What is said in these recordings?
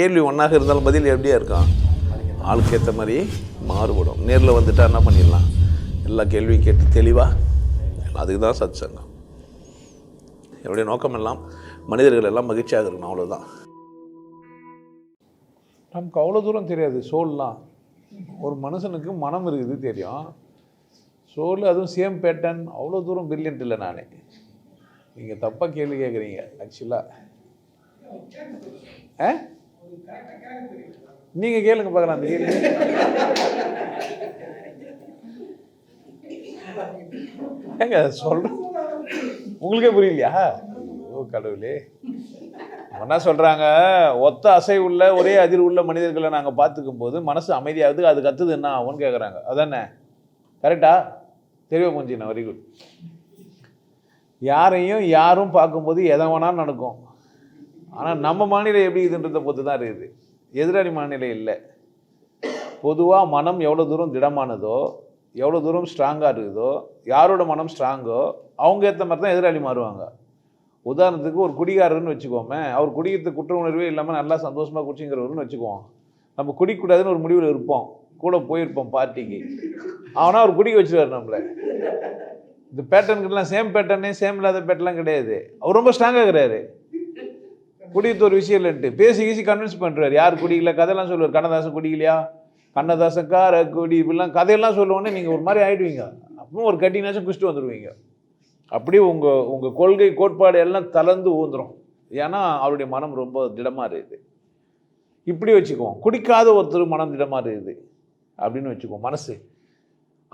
கேள்வி ஒன்றாக இருந்தாலும் பதில் எப்படியா இருக்கும்? ஆளுக்கு ஏற்ற மாதிரி மாறுபடும். நேரில் வந்துட்டா என்ன பண்ணிடலாம்? எல்லா கேள்வியும் கேட்டு தெளிவாக அதுக்கு தான் சத் சங்கம் என்னுடைய நோக்கம் எல்லாம் மனிதர்கள் எல்லாம் மகிழ்ச்சியாக இருக்கணும் அவ்வளோதான் நமக்கு அவ்வளோ தூரம் தெரியாது சோல்லாம். ஒரு மனுஷனுக்கு மனம் இருக்குது தெரியும். சோல் அதுவும் சேம் பேட்டர்ன் அவ்வளோ தூரம் பிரில்லியன்ட் இல்லை நானே. நீங்கள் தப்பாக கேள்வி கேட்குறீங்க ஆக்சுவலாக ஆ? நீங்கள் கேளுங்க பார்க்கலாம் அந்த கேள்வி ஏங்க சொல்கிறேன் உங்களுக்கே புரியலையா? ஓ கடவுளே. என்ன சொல்கிறாங்க ஒத்த அசைவுள்ள உள்ள ஒரே அதிர்வுள்ள உள்ள மனிதர்களை நாங்கள் பார்த்துக்கும் போது மனசு அமைதியாகுது அது கத்துது என்ன ஆகும்னு கேட்குறாங்க அதானே? கரெக்டா? தெரியவ கொஞ்சம் வெரி குட் யாரையும் யாரும் பார்க்கும்போது எதை வேணாலும் நடக்கும். ஆனால் நம்ம மாநிலம் எப்படி இதுன்றதை பொறுத்து தான் இருக்குது. எதிராளி மாநிலம் இல்லை. பொதுவாக மனம் எவ்வளோ தூரம் திடமானதோ எவ்வளோ தூரம் ஸ்ட்ராங்காக இருக்குதோ யாரோட மனம் ஸ்ட்ராங்கோ அவங்க ஏற்ற மாதிரி தான் எதிராளி மாறுவாங்க. உதாரணத்துக்கு ஒரு குடிகாரர்னு வச்சுக்கோமே அவர் குடிக்கிறது குற்ற உணர்வே இல்லாமல் நல்லா சந்தோஷமாக குடிச்சிங்கிறவர்னு வச்சுக்குவோம். நம்ம குடிக்கக்கூடாதுன்னு ஒரு முடிவில் இருப்போம். கூட போயிருப்போம் பார்ட்டிக்கு. ஆனால் அவர் குடிக்க வச்சுருவார் நம்மளை. இந்த பேட்டர்னுக்கெல்லாம் சேம் பேட்டர்னே சேம் இல்லாத பேட்டர்லாம் கிடையாது. அவர் ரொம்ப ஸ்ட்ராங்காக இருக்கிறாரு. குடித்து ஒரு விஷயம் இல்லைன்ட்டு பேசி கீசி கன்வின்ஸ் பண்ணுறாரு யார் குடிக்கல? கதையெல்லாம் சொல்லுவார். கண்ணதாசன் குடிக்கலையா? கண்ணதாசன் கார குடி இப்படிலாம் கதையெல்லாம் சொல்லுவோன்னே நீங்கள் ஒரு மாதிரி ஆயிடுவீங்க. அப்பவும் ஒரு கட்டினாச்சும் குடிச்சிட்டு வந்துடுவீங்க அப்படியே உங்கள் உங்கள் கொள்கை கோட்பாடு எல்லாம் தளர்ந்து ஊந்துரும். ஏன்னா அவருடைய மனம் ரொம்ப திடமாக இருக்குது. இப்படி வச்சுக்குவோம். குடிக்காத ஒருத்தர் மனம் திடமாக இருக்குது. அப்படின்னு வச்சுக்குவோம். மனசு.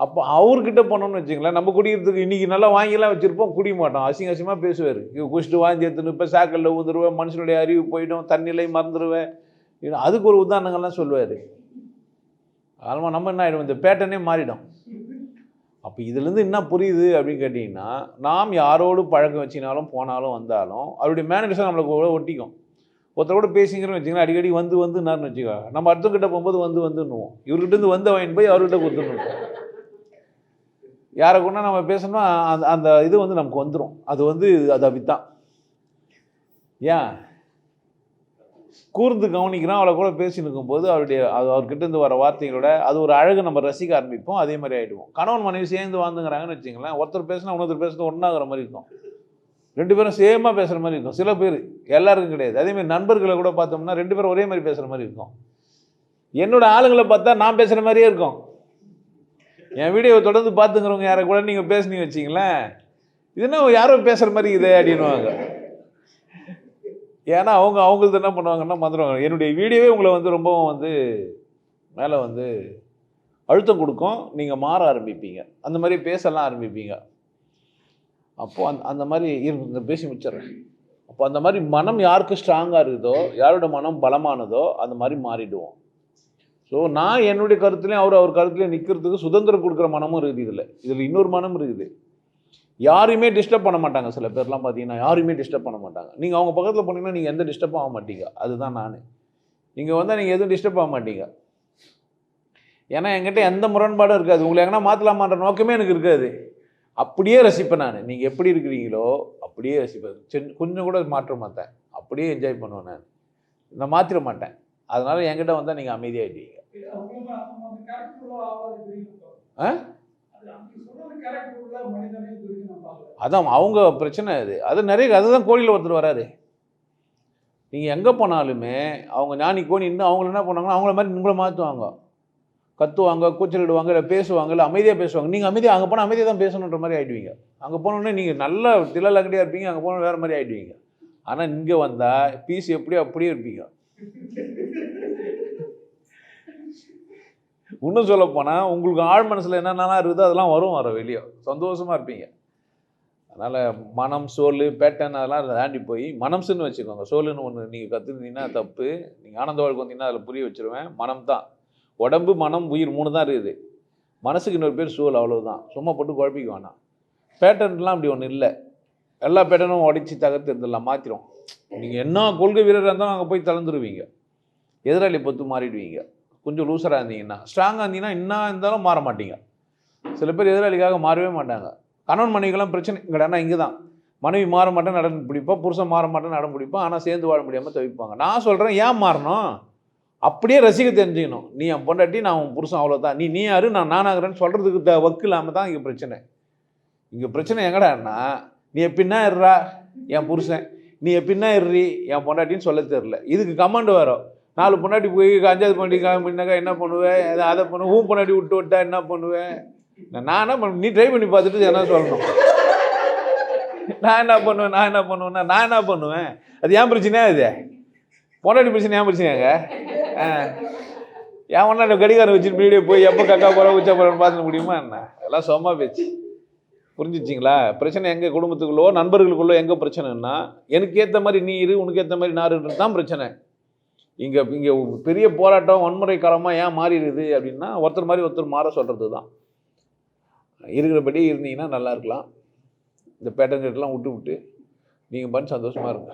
அப்போ அவர்கிட்ட போனோம்னு வச்சுங்களேன் நம்ம குடிக்கிறதுக்கு இன்றைக்கி நல்லா வாங்கிலாம் வச்சுருப்போம். குடிய மாட்டோம். அசிங்க அசிங்கமாக பேசுவார். குடிச்சிட்டு வாங்கி எடுத்துன்னு இப்போ சாக்கலில் ஊந்துருவேன். மனுஷனுடைய அறிவு போயிடும். தண்ணிலையும் மறந்துடுவேன் அதுக்கு ஒரு உதாரணங்கள்லாம் சொல்லுவார். அதனால் நம்ம என்ன ஆகிடும் இந்த பேட்டர்னே மாறிடும். அப்போ இதுலேருந்து என்ன புரியுது அப்படின்னு கேட்டிங்கன்னா நாம் யாரோடு பழக்கம் வச்சினாலும் போனாலும் வந்தாலும் அவருடைய மேனேஜர் நம்மளுக்கு கூட ஒட்டிக்கும். ஒருத்தர் கூட பேசிங்கிறோன்னு வச்சிங்கன்னா அடிக்கடி வந்து வந்து நான் வச்சுக்கோ நம்ம அடுத்தவங்கிட்ட போகும்போது வந்து வந்துன்னுவோம். இவர்கிட்ட இருந்து வந்த வாங்கி போய் அவர்கிட்ட கொடுத்துருவோம் யாரை கொண்டா நம்ம பேசணும்னா அந்த அந்த இது வந்து நமக்கு வந்துடும் அது வந்து அது அப்படித்தான் ஏன்? கூர்ந்து கவனிக்கிறோம் அவளை கூட பேசின்னு இருக்கும்போது அவருடைய அது அவர்கிட்ட இருந்து வர வார்த்தைகளோட அது ஒரு அழகு நம்ம ரசிக்க ஆரம்பிப்போம் அதே மாதிரி ஆகிடுவோம் கணவன் மனைவி சேர்ந்து வாழ்ந்துங்கிறாங்கன்னு வச்சுங்களேன் ஒருத்தர் பேசினா இன்னொருத்தர் பேசினா ஒன்றாகிற மாதிரி இருக்கும். ரெண்டு பேரும் சேமாக பேசுகிற மாதிரி இருக்கும். சில பேர் எல்லாருக்கும் கிடையாது. அதேமாதிரி நண்பர்களை கூட பார்த்தோம்னா ரெண்டு பேரும் ஒரே மாதிரி பேசுகிற மாதிரி இருக்கும். என்னோட ஆளுங்களை பார்த்தா நான் பேசுகிற மாதிரியே இருக்கும். என் வீடியோவை தொடர்ந்து பார்த்துங்கிறவங்க யாரை கூட நீங்கள் பேசுனீங்க வச்சிங்களேன். இது என்ன யாரோ பேசுகிற மாதிரி இது அப்படின்வாங்க ஏன்னா அவங்க அவங்களுக்கு என்ன பண்ணுவாங்கன்னா மறந்துடுவாங்க என்னுடைய வீடியோவே உங்களை வந்து ரொம்பவும் வந்து மேலே வந்து அழுத்தம் கொடுக்கும். நீங்கள் மாற ஆரம்பிப்பீங்க. அந்த மாதிரி பேசலாம் ஆரம்பிப்பீங்க. அப்போது அந்த அந்த மாதிரி இரு பேசி முடிச்சிடுறேன். அப்போ அந்த மாதிரி மனம் யாருக்கு ஸ்ட்ராங்காக இருக்குதோ யாரோட மனம் பலமானதோ அந்த மாதிரி மாறிடுவோம். ஸோ நான் என்னுடைய கருத்துலேயும் அவர் அவர் கருத்துலேயும் நிற்கிறதுக்கு சுதந்திரம் கொடுக்குற மனமும் இருக்குது இதில். இதில் இன்னொரு மனம் இருக்குது. யாரையுமே டிஸ்டர்ப் பண்ண மாட்டாங்க சில பேர்லாம் பார்த்தீங்கன்னா யாரையுமே டிஸ்டர்ப் பண்ண மாட்டாங்க. நீங்கள் அவங்க பக்கத்தில் போனீங்கன்னா நீங்கள் எந்த டிஸ்டர்ப் ஆக மாட்டீங்க. அதுதான் நான். நீங்கள் வந்தால் நீங்கள் எதுவும் டிஸ்டர்ப் ஆக மாட்டீங்க. ஏன்னா என்கிட்ட எந்த முரண்பாடும் இருக்காது. உங்களை எங்கன்னா மாற்றலாமான்ற நோக்கமே எனக்கு இருக்காது. அப்படியே ரசிப்பேன் நான். நீங்கள் எப்படி இருக்கிறீங்களோ அப்படியே ரசிப்பேன். கொஞ்சம் கூட மாற்ற மாட்டேன். அப்படியே என்ஜாய் பண்ணுவேன் நான். நான் மாற்றிட மாட்டேன். அதனால் என்கிட்ட வந்தால் நீங்கள் அமைதியாகிட்டீங்க ஆ? அதான் அவங்க பிரச்சனை அது. அது நிறைய அதுதான் கோழியில் ஒருத்தர் வராது நீங்கள் எங்கே போனாலுமே அவங்க ஞானி கோணி இன்னும் அவங்கள என்ன பண்ணாங்கன்னா அவங்கள மாதிரி உங்களை மாற்றுவாங்க கத்துவாங்க கூச்சலிடுவாங்க இல்லை பேசுவாங்க இல்லை அமைதியாக பேசுவாங்க. நீங்கள் அமைதியாக அங்கே போனால் அமைதியாக தான் பேசணுன்ற மாதிரி ஆகிடுவீங்க அங்கே போனோடனே நீங்கள் நல்ல திலலக்கடியாக இருப்பீங்க அங்கே போனால் வேறு மாதிரி ஆகிடுவீங்க ஆனால் இங்கே வந்தால் பீஸ் எப்படியோ அப்படியே இருப்பீங்க. இன்னும் சொல்ல போனால் உங்களுக்கு ஆழ் மனசில் என்னென்னலாம் இருக்குதோ அதெல்லாம் வரும் வர வெளியே. சந்தோஷமாக இருப்பீங்க. அதனால் மனம் சோல் பேட்டன் அதெல்லாம் தாண்டி போய் மனம்ஸ்னு வச்சுக்கோங்க. சோலுன்னு ஒன்று நீங்கள் கற்றுருந்தீங்கன்னா தப்பு. நீங்கள் ஆனந்த வாழ்க்கை வந்தீங்கன்னா அதில் புரிய வச்சுருவேன். மனம் தான். உடம்பு மனம் உயிர் மூணு தான் இருக்குது. மனசுக்கு இன்னொரு பேர் சோல் அவ்வளோதான் சும்மா போட்டு குழப்பிக்க வேணாம். பேட்டர்ன்லாம் அப்படி ஒன்றும் இல்லை. எல்லா பேட்டர்னும் உடைச்சி தகர்த்து இருந்துடலாம் மாற்றிடும் நீங்கள் என்ன கொள்கை வீரராக இருந்தாலும் அங்கே போய் தளர்ந்துருவீங்க. எதிராளி பொத்து மாறிடுவீங்க. கொஞ்சம் லூசராக இருந்தீங்கன்னா ஸ்ட்ராங்காக இருந்தீங்கன்னா என்ன இருந்தாலும் மாற மாட்டீங்க. சில பேர் எதிராளிக்காக மாறவே மாட்டாங்க. கணவன் மனைவிக்கெல்லாம் பிரச்சனை கிடையாது இங்கே தான் மனைவி மாற மாட்டேன் நடன் பிடிப்பா புருஷன் மாற மாட்டேன் நடன் பிடிப்பா ஆனால் சேர்ந்து வாழ முடியாமல் தவிப்பாங்க. நான் சொல்கிறேன் ஏன் மாறணும்? அப்படியே ரசிக்க தெரிஞ்சுக்கணும். நீ என் பொண்டாட்டி நான் உன் புருஷன் அவ்வளோதான் நீ நீ யாரு? நான் நானாகிறேன்னு சொல்கிறதுக்கு த வக்கு இல்லாமல் தான் இங்கே பிரச்சனை. இங்கே பிரச்சனை எங்கடான்னா நீ எப்பின்னா இருறா என் புருஷன். நீ எப்படின்னா இருறி என் பொண்டாட்டின்னு சொல்ல தெரில இதுக்கு கமாண்ட் வரும் நாலு பொண்டாட்டி போய் அஞ்சாவது பொண்டாட்டி காமினாக்கா என்ன பண்ணுவேன் அதை அதை பண்ணுவேன் ஊன் பொண்டாட்டி விட்டு விட்டா என்ன பண்ணுவேன் நான் என்ன பண்ண நீ ட்ரை பண்ணி பார்த்துட்டு என்ன சொல்லணும்? நான் என்ன பண்ணுவேன்? நான் என்ன பண்ணுவேன்னா நான் என்ன பண்ணுவேன்? அது ஏன் பிரச்சனையா இது? பொண்டாட்டி பிரச்சனை ஏன் பிரச்சனையாங்க ஆ. என் ஒன்றா கடிகாரம் வச்சுட்டு வீடியோ போய் எப்போ கக்கா போகிற உச்சா போகிறேன்னு பார்த்துக்க முடியுமா என்ன? எல்லாம் சும்மா பேச்சு. புரிஞ்சிச்சிங்களா? பிரச்சனை எங்கள் குடும்பத்துக்குள்ளோ நண்பர்களுக்குள்ளோ எங்கே பிரச்சனைன்னா எனக்கு ஏற்ற மாதிரி நீ இரு உனக்கு ஏற்ற மாதிரி நான் தான் பிரச்சனை. இங்கே இங்கே பெரிய போராட்டம் வன்முறைக்காரமாக ஏன் மாறிடுது அப்படின்னா ஒருத்தர் மாதிரி ஒருத்தர் மாற சொல்கிறது தான் இருக்கிறபடி இருந்தீங்கன்னா நல்லா இருக்கலாம். இந்த பேட்டன் பேட்டர்ன் விட்டு விட்டு நீங்கள் பண்ணி சந்தோஷமாக இருங்க.